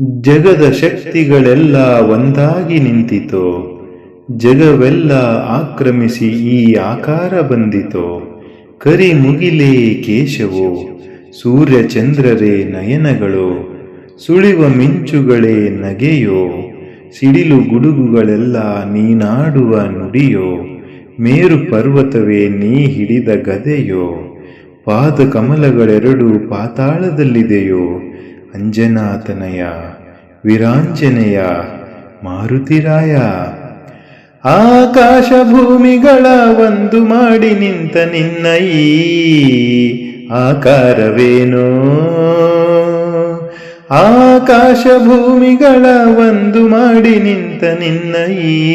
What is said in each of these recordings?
ಜಗದ ಶಕ್ತಿಗಳೆಲ್ಲ ಒಂದಾಗಿ ನಿಂತಿತೋ. ಜಗವೆಲ್ಲ ಆಕ್ರಮಿಸಿ ಈ ಆಕಾರ ಬಂದಿತೋ. ಕರಿ ಮುಗಿಲೇ ಕೇಶವು, ಸೂರ್ಯ ಚಂದ್ರರೇ ನಯನಗಳು, ಸುಳಿವ ಮಿಂಚುಗಳೇ ನಗೆಯೋ, ಸಿಡಿಲು ಗುಡುಗುಗಳೆಲ್ಲ ನೀನಾಡುವ ನುಡಿಯೋ, ಮೇರು ಪರ್ವತವೇ ನೀ ಹಿಡಿದ ಗದೆಯೋ, ಪಾದ ಕಮಲಗಳೆರಡು ಪಾತಾಳದಲ್ಲಿದೆಯೋ ಅಂಜನಾತನಯ, ವಿರಾಂಜನೆಯ, ಮಾರುತಿರಾಯ. ಆಕಾಶ ಭೂಮಿಗಳ ಒಂದು ಮಾಡಿ ನಿಂತ ನಿನ್ನ ಈ ಆಕಾರವೇನೋ? ಆಕಾಶ ಭೂಮಿಗಳ ಒಂದು ಮಾಡಿ ನಿಂತ ನಿನ್ನ ಈ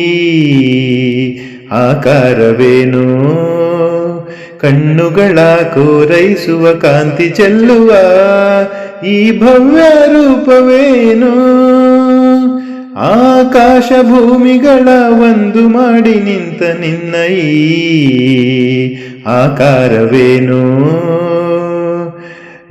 ಆಕಾರವೇನೋ? ಕಣ್ಣುಗಳ ಕೋರೈಸುವ ಕಾಂತಿ ಚೆಲ್ಲುವ ಈ ಭವ್ಯ ರೂಪವೇನು? ಆಕಾಶ ಭೂಮಿಗಳ ಒಂದು ಮಾಡಿ ನಿಂತ ನಿನ್ನ ಈ ಆಕಾರವೇನು?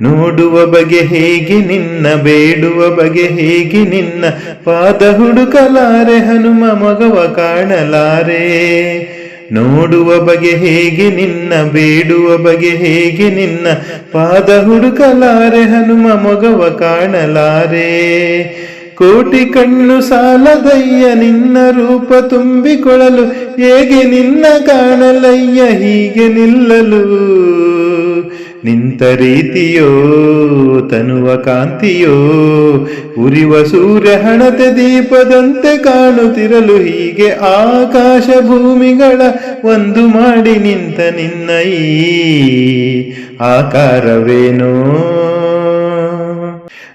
ನೋಡುವ ಬಗೆ ಹೇಗೆ ನಿನ್ನ, ಬೇಡುವ ಬಗೆ ಹೇಗೆ ನಿನ್ನ, ಪಾದ ಹುಡುಕಲಾರೆ, ಹನುಮ ಮಗವ ಕಾಣಲಾರೆ. ನೋಡುವ ಬಗೆ ಹೇಗೆ ನಿನ್ನ, ಬೇಡುವ ಬಗೆ ಹೇಗೆ ನಿನ್ನ, ಪಾದ ಹುಡುಕಲಾರೆ ಹನುಮ ಮೊಗವ ಕಾಣಲಾರೆ. ಕೋಟಿ ಕಣ್ಣು ಸಾಲದಯ್ಯ ನಿನ್ನ ರೂಪ ತುಂಬಿಕೊಳ್ಳಲು ಹೇಗೆ ನಿನ್ನ ಕಾಣಲಯ್ಯ ಹೀಗೆ ನಿಲ್ಲಲು. ನಿಂತ ರೀತಿಯೋ, ತನುವ ಕಾಂತಿಯೋ, ಉರಿವ ಸೂರ್ಯ ಹಣತೆ ದೀಪದಂತೆ ಕಾಣುತ್ತಿರಲು ಹೀಗೆ ಆಕಾಶ ಭೂಮಿಗಳ ಒಂದು ಮಾಡಿ ನಿಂತ ನಿನ್ನ ಈ ಆಕಾರವೇನೋ.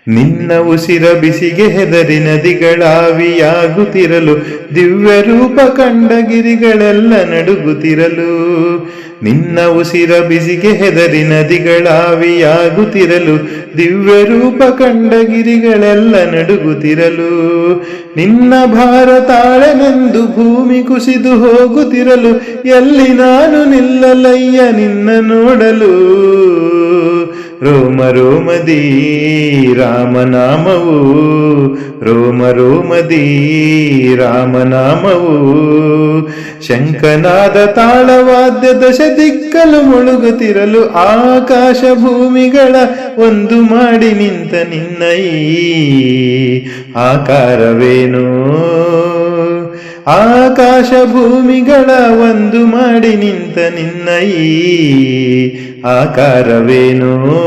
ನಿನ್ನ ಉಸಿರ ಬಿಸಿಗೆ ಹೆದರಿ ನದಿಗಳಾವಿಯಾಗುತ್ತಿರಲು ದಿವ್ಯ ರೂಪ ಕಂಡ ಗಿರಿಗಳೆಲ್ಲ ನಡುಗುತ್ತಿರಲು ನಿನ್ನ ಉಸಿರ ಬಿಸಿಗೆ ಹೆದರಿ ನದಿಗಳಾವಿಯಾಗುತ್ತಿರಲು ದಿವ್ಯ ರೂಪ ಕಂಡ ನಡುಗುತ್ತಿರಲು, ನಿನ್ನ ಭಾರತಾಳೆನೆಂದು ಭೂಮಿ ಕುಸಿದು ಹೋಗುತ್ತಿರಲು, ಎಲ್ಲಿ ನಾನು ನಿಲ್ಲಲಯ್ಯ ನಿನ್ನ ನೋಡಲು. ರೋಮ ರೋಮದಿ ರಾಮನಾಮವು, ರೋಮ ರೋಮದಿ ರಾಮನಾಮವು. ಶಂಕನಾದ ತಾಳವಾದ್ಯ ದಶ ದಿಕ್ಕಲು ಮುಳುಗುತ್ತಿರಲು ಆಕಾಶ ಭೂಮಿಗಳ ಒಂದು ಮಾಡಿ ನಿಂತ ನಿನ್ನೈ ಆಕಾರವೇನು? ಆಕಾಶ ಭೂಮಿಗಳ ಒಂದು ಮಾಡಿ ನಿಂತ ನಿನ್ನ ಆಕಾರವೇನೋ?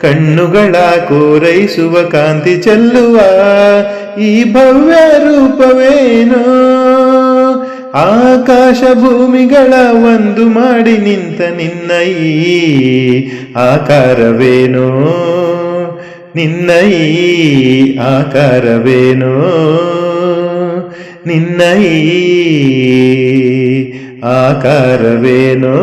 ಕಣ್ಣುಗಳ ಕೋರೈಸುವ ಕಾಂತಿ ಚೆಲ್ಲುವ ಈ ಭವ್ಯ ರೂಪವೇನೋ? ಆಕಾಶ ಭೂಮಿಗಳ ಒಂದು ಮಾಡಿ ನಿಂತ ನಿನ್ನ ಈ ಆಕಾರವೇನೋ? ನಿನ್ನ ಈ ಆಕಾರವೇನೋ? ನಿನ್ನ ಈ ಆಕಾರವೇನೋ?